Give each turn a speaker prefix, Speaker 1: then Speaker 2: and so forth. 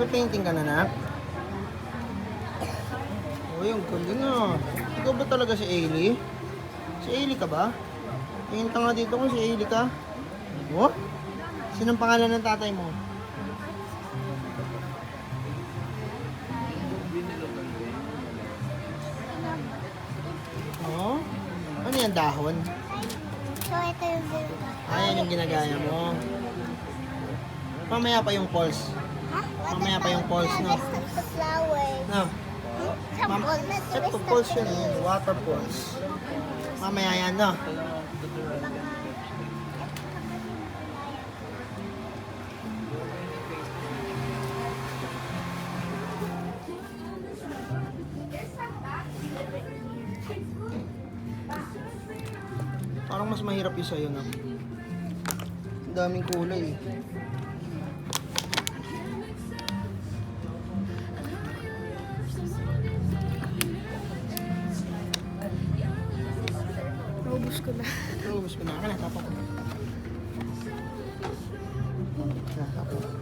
Speaker 1: Nagpe-painting ka na, nak? Oh, yung galing ah. Ikaw ba talaga si Ailey? Si Ailey ka ba? Tingin ka nga dito kung si Ailey ka. Oh? Sinong pangalan ng tatay mo? Oh? Ano yan, dahon?
Speaker 2: So, ito yung view.
Speaker 1: Ayan yung ginagaya mo. Mamaya pa yung pulse. Mamaya pa yung pulse, no? No?
Speaker 2: Sa
Speaker 1: Mam
Speaker 2: pulse.
Speaker 1: Yun. Water pulse. Mamaya yan, no? Parang mas mahirap yung sa'yo, no? Ang daming kulay eh.
Speaker 2: Naubos ko na.
Speaker 1: Ubus ko na. Akin na, tapos ko. Tapos.